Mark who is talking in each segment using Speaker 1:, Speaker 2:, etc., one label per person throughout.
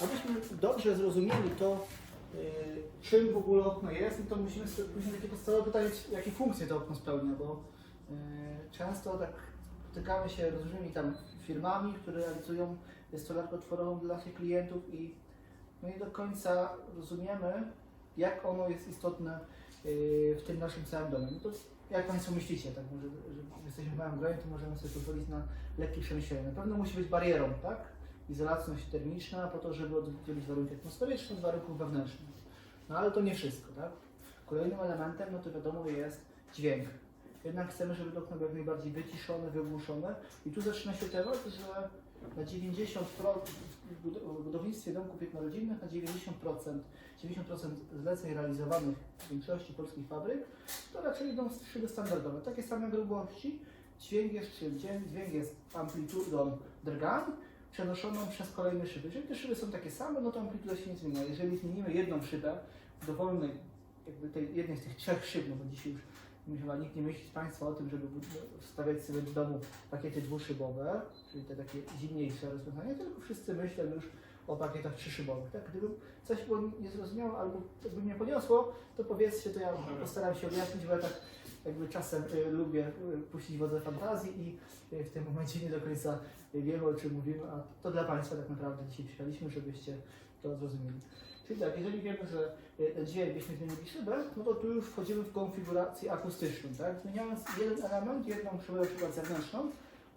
Speaker 1: Abyśmy dobrze zrozumieli to, y, czym w ogóle okno jest, no to musimy sobie później takie podstawowe pytanie, jakie funkcje to okno spełnia, bo y, często tak spotykamy się z różnymi tam firmami, które realizują stolarkę otworową dla naszych klientów i no nie do końca rozumiemy, jak ono jest istotne y, w tym naszym całym domie. No to jak Państwo myślicie, tak, może, że jesteśmy w małym gronie, to możemy sobie pozwolić na lekkie przemyślenie. Na pewno musi być barierą, tak? Izolacyjność termiczna po to, żeby oddzielić warunki atmosferyczne od warunków wewnętrznych. No ale to nie wszystko, tak? Kolejnym elementem, no to wiadomo, jest dźwięk. Jednak chcemy, żeby okno było jak najbardziej wyciszone, wygłuszone. I tu zaczyna się temat, że na 90% w bud- w budownictwie domków jednorodzinnych na 90%, 90% zleceń realizowanych w większości polskich fabryk to raczej idą szyby standardowe, takie same grubości. Dźwięk jest czym? Dźwięk dźwięk jest amplitudą drgań przenoszoną przez kolejne szyby. Jeżeli te szyby są takie same, no to amplituda się nie zmienia. Jeżeli zmienimy jedną szybę dowolnej, jakby tej, jednej z tych trzech szyb, no bo dzisiaj już chyba nikt nie myśli z Państwa o tym, żeby wstawiać sobie w domu pakiety dwuszybowe, czyli te takie zimniejsze rozwiązania, tylko wszyscy myślą już o pakietach trzyszybowych. Tak? Gdybym coś było niezrozumiałe albo jakby mnie poniosło, to powiedzcie, to ja postaram się objaśnić, bo ja tak jakby czasem y, lubię y, puścić wodze fantazji i y, w tym momencie nie do końca wiemy o czym mówimy, a to dla Państwa tak naprawdę dzisiaj przyjechaliśmy, żebyście to zrozumieli. Czyli tak, jeżeli wiemy, że dzisiaj byśmy zmienili szybę, no to tu już wchodzimy w konfigurację akustyczną, tak? Zmieniając jeden element, jedną szybę na przykład zewnętrzną,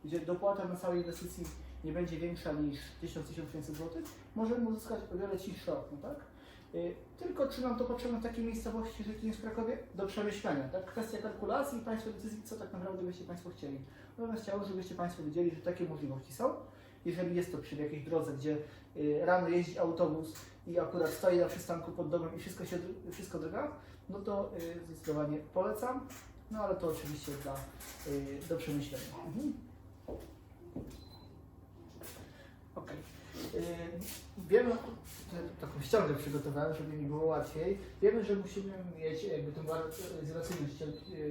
Speaker 1: gdzie dopłata na całej inwestycji nie będzie większa niż 1000-1500 zł, możemy uzyskać o wiele cichsze okno, tak? Y, Tylko czy nam to potrzebne w takiej miejscowości, że jest w Krakowie? Do przemyślenia, tak? Kwestia kalkulacji i Państwa decyzji, co tak naprawdę byście Państwo chcieli. Natomiast chciałbym, żebyście Państwo wiedzieli, że takie możliwości są. Jeżeli jest to przy jakiejś drodze, gdzie y, rano jeździ autobus i akurat stoi na przystanku pod domem i wszystko się wszystko drga, no to y, zdecydowanie polecam. No ale to oczywiście dla, do przemyślenia. Mhm. Okej. Y, Wiemy, taką ściągę przygotowałem, żeby mi było łatwiej. Wiemy, że musimy mieć jakby tą izolacyjność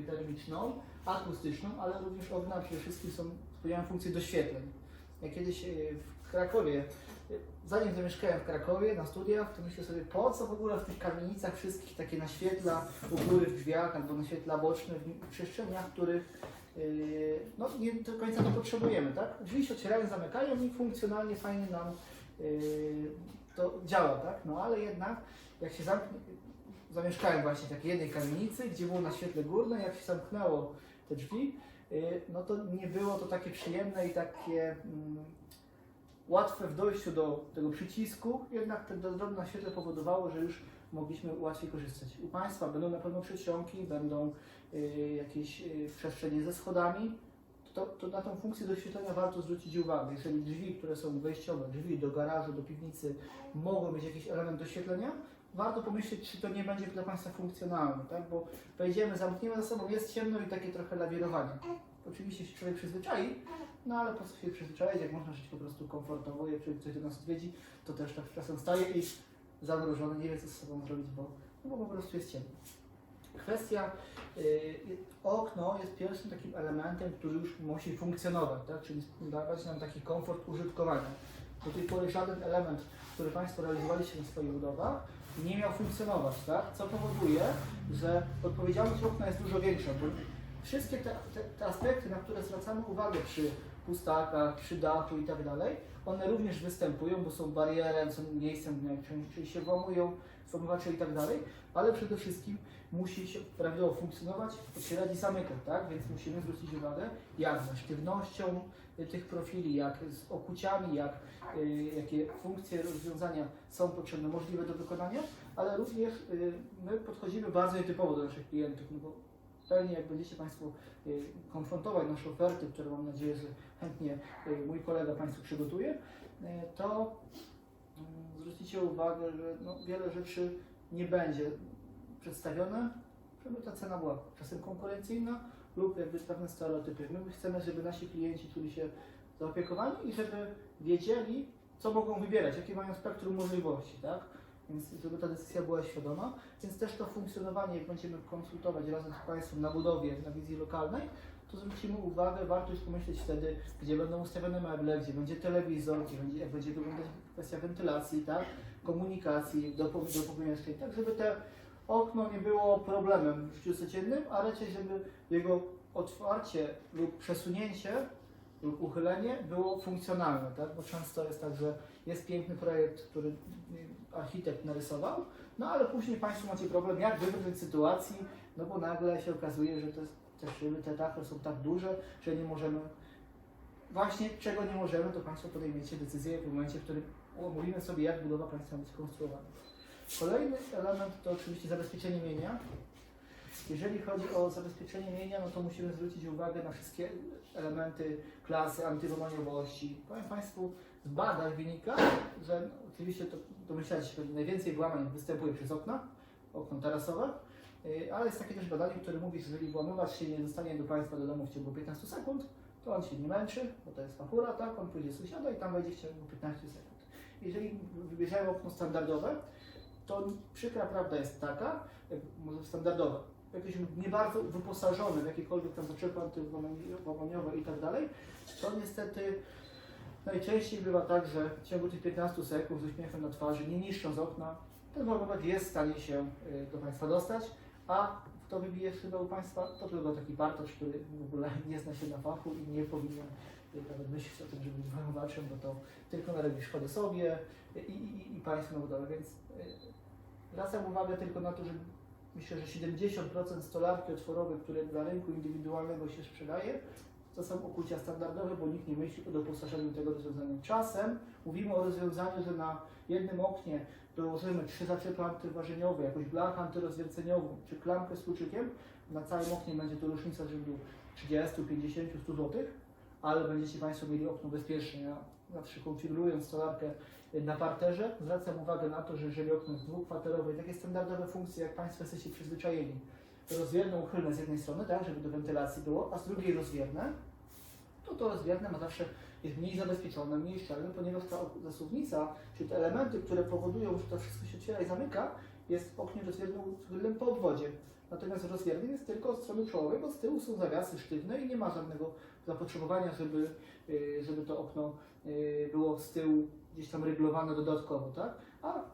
Speaker 1: termiczną, akustyczną, ale również okna przede wszystkim są, spełniają funkcję doświetleń. Ja kiedyś y, w Krakowie, y, zanim zamieszkałem w Krakowie na studiach, to myślę sobie, po co w ogóle w tych kamienicach wszystkich takie naświetla u góry w drzwiach albo naświetla boczne w przestrzeniach, których Yy, no nie do końca to potrzebujemy, tak? Drzwi się otwierają, zamykają i funkcjonalnie fajnie nam yy, to działa, tak? No ale jednak jak się zamknie, zamieszkałem właśnie w takiej jednej kamienicy, gdzie było na świetle górne, jak się zamknęło te drzwi, yy, no to nie było to takie przyjemne i takie mm, łatwe w dojściu do tego przycisku, jednak te drobne świetle powodowało, że już mogliśmy łatwiej korzystać. U Państwa będą na pewno przedsionki, będą y, jakieś y, przestrzenie ze schodami, to, to na tą funkcję doświetlenia warto zwrócić uwagę. Jeżeli drzwi, które są wejściowe, drzwi do garażu, do piwnicy, mogą mieć jakiś element doświetlenia, warto pomyśleć, czy to nie będzie dla Państwa funkcjonalne, tak? Bo wejdziemy, zamkniemy za sobą, jest ciemno i takie trochę lawirowanie. Oczywiście się człowiek przyzwyczai, no ale po co się przyzwyczaić, jak można żyć po prostu komfortowo, jak coś do nas odwiedzi, to też tak czasem staje i zamrożony, nie wie co z sobą zrobić, bo, no bo po prostu jest ciemno. Kwestia y, okno jest pierwszym takim elementem, który już musi funkcjonować, tak? czyli dawać nam taki komfort użytkowania. Do tej pory żaden element, który Państwo realizowaliście na swoich budowach, nie miał funkcjonować, tak? co powoduje, że odpowiedzialność okna jest dużo większa, bo wszystkie te, te, te aspekty, na które zwracamy uwagę przy pustakach, przy dachu i tak dalej, one również występują, bo są barierem, są miejscem, najczęściej się włamują, włamywacze i tak dalej, ale przede wszystkim musi się prawidłowo funkcjonować, otwierać i zamykać, tak? Więc musimy zwrócić uwagę, jak ze sztywnością tych profili, jak z okuciami, jak, y, jakie funkcje rozwiązania są potrzebne, możliwe do wykonania, ale również y, my podchodzimy bardzo nietypowo do naszych klientów, no bo pewnie jak będziecie Państwo y, konfrontować nasze oferty, które mam nadzieję, że chętnie y, mój kolega Państwu przygotuje, y, to mm, zwrócicie uwagę, że no, wiele rzeczy nie będzie przedstawione, żeby ta cena była czasem konkurencyjna lub jakby pewne stereotypy. My chcemy, żeby nasi klienci czuli się zaopiekowani i żeby wiedzieli, co mogą wybierać, jakie mają spektrum możliwości, tak? Więc żeby ta decyzja była świadoma, więc też to funkcjonowanie, jak będziemy konsultować razem z Państwem na budowie, na wizji lokalnej, to zwrócimy uwagę, warto już pomyśleć wtedy, gdzie będą ustawione meble, gdzie będzie telewizor, gdzie będzie, jak będzie wyglądać kwestia wentylacji, tak? komunikacji do, do pomieszczeń, tak żeby te okno nie było problemem w życiu codziennym, a raczej żeby jego otwarcie lub przesunięcie uchylenie było funkcjonalne, tak? bo często jest tak, że jest piękny projekt, który architekt narysował, no ale później Państwo macie problem, jak wybrnąć z sytuacji, no bo nagle się okazuje, że jest, te szyby, te tafle są tak duże, że nie możemy, właśnie czego nie możemy, to Państwo podejmiecie decyzję w momencie, w którym omówimy sobie, jak budowa Państwa ma być konstruowana. Kolejny element to oczywiście zabezpieczenie mienia. Jeżeli chodzi o zabezpieczenie mienia, no to musimy zwrócić uwagę na wszystkie elementy klasy antywomaniowości. Powiem Państwu, z badań wynika, że oczywiście to domyślacie się, że najwięcej włamań występuje przez okna, okno tarasowe, yy, ale jest takie też badanie, które mówi, że jeżeli włamywacz się nie dostanie do Państwa do domu w ciągu 15 sekund, to on się nie męczy, bo to jest fachura, tak? On pójdzie sąsiada i tam wejdzie w ciągu 15 sekund. Jeżeli wybierzemy okno standardowe, to przykra prawda jest taka, standardowe, jakieś nie bardzo wyposażone w jakiekolwiek tam zaczepy antywłamaniowe i tak dalej, to niestety najczęściej bywa tak, że w ciągu tych 15 sekund z uśmiechem na twarzy, nie niszcząc okna, ten włamywacz jest w stanie się y, do Państwa dostać, a kto wybije szybę u Państwa, to tylko taki bartocz, który w ogóle nie zna się na fachu i nie powinien y, nawet myśleć o tym, żeby być włamywaczem, bo to tylko narobi szkody sobie i, i, i Państwu na budowę, więc y, Zwracam uwagę tylko na to, że myślę, że 70% stolarki otworowej, które dla rynku indywidualnego się sprzedaje, to są okucia standardowe, bo nikt nie myśli o doposażeniu tego rozwiązania. Czasem mówimy o rozwiązaniu, że na jednym oknie dołożymy trzy zaczepy antyważeniowe, jakąś blachę antyrozwierceniową, czy klamkę z kluczykiem. Na całym oknie będzie to różnica rzędu 30, 50, 100 zł, ale będziecie Państwo mieli okno bezpieczne. Zawsze konfigurując stolarkę na parterze, zwracam uwagę na to, że jeżeli okno jest dwukwaterowe i takie standardowe funkcje, jak Państwo jesteście przyzwyczajeni, rozwierne, uchylne z jednej strony, tak, żeby do wentylacji było, a z drugiej rozwierne, to to rozwierne ma zawsze jest mniej zabezpieczone, mniej szczelne, ponieważ ta zasuwnica, czy te elementy, które powodują, że to wszystko się otwiera i zamyka, jest w oknie uchylnym po obwodzie. Natomiast rozwierny jest tylko od strony czołowej, bo z tyłu są zawiasy sztywne i nie ma żadnego zapotrzebowania, żeby, y, żeby to okno y, było z tyłu gdzieś tam ryglowane dodatkowo, tak? A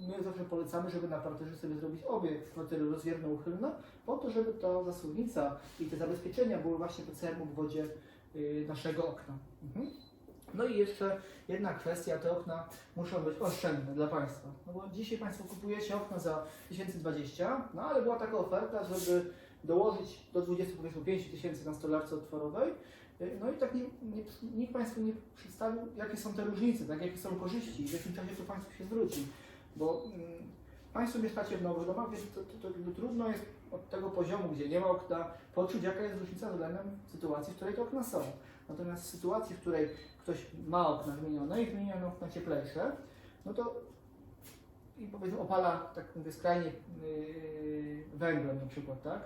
Speaker 1: my zawsze polecamy, żeby na parterze sobie zrobić obie kwatery rozwierne uchylne, po to, żeby ta zasuwnica i te zabezpieczenia były właśnie po całym obwodzie y, naszego okna. Mhm. No i jeszcze jedna kwestia, te okna muszą być oszczędne dla Państwa. No bo dzisiaj Państwo kupujecie okna za 1020, no ale była taka oferta, żeby dołożyć do 25 tysięcy na stolarce otworowej. No i tak nie, nie, nikt Państwu nie przedstawił, jakie są te różnice, tak, jakie są korzyści i w jakim czasie to Państwu się zwróci. Bo mm, Państwo mieszkacie w nowych domach, więc to, to, to, to trudno jest od tego poziomu, gdzie nie ma okna, poczuć jaka jest różnica względem sytuacji, w której te okna są. Natomiast w sytuacji, w której ktoś ma okna wymienione i wymienione okna cieplejsze, no to i powiedzmy opala, tak mówię, skrajnie yy, węglem na przykład, tak?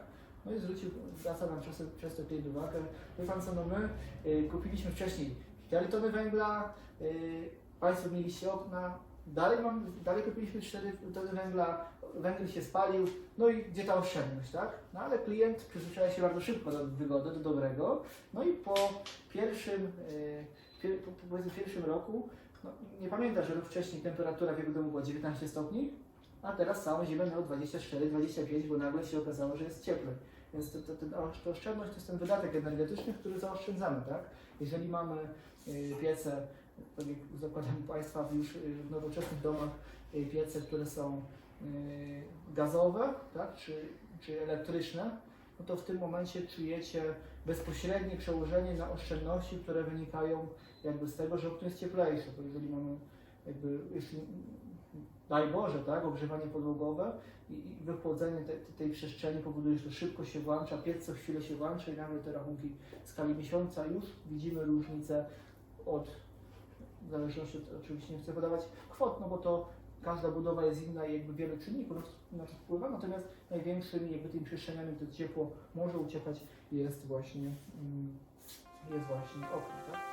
Speaker 1: No i zwrócił, zwraca nam często, często klient uwagę, wie Pan co, no my yy, kupiliśmy wcześniej 4 tony węgla, yy, Państwo mieliście okna, dalej, mam, dalej kupiliśmy 4 tony węgla, węgiel się spalił, no i gdzie ta oszczędność, tak? No ale klient przyzwyczaja się bardzo szybko do wygody, do dobrego, no i po pierwszym, yy, pier, po, po powiedzmy pierwszym roku, no, nie pamięta, że rok wcześniej temperatura w jego domu była 19 stopni, a teraz całą zimę miał 24-25, bo nagle się okazało, że jest cieplej. Więc to, to, to, oszczędność to jest ten wydatek energetyczny, który zaoszczędzamy, tak? Jeżeli mamy y, piece, tak jak zakładam Państwa już y, w nowoczesnych domach, y, piece, które są y, gazowe, tak? czy, czy elektryczne, no to w tym momencie czujecie bezpośrednie przełożenie na oszczędności, które wynikają jakby z tego, że okno jest cieplejsze, bo jeżeli mamy jakby, jeśli daj Boże, tak, ogrzewanie podłogowe i, i wychłodzenie te, tej przestrzeni powoduje, że to szybko się włącza, piec co chwilę się włącza i nagle te rachunki w skali miesiąca już widzimy różnicę od, w zależności od, oczywiście nie chcę podawać kwot, no bo to każda budowa jest inna i jakby wiele czynników na to wpływa, natomiast największymi jakby tymi przestrzeniami, to ciepło może uciekać jest właśnie, mm, jest właśnie okno, tak?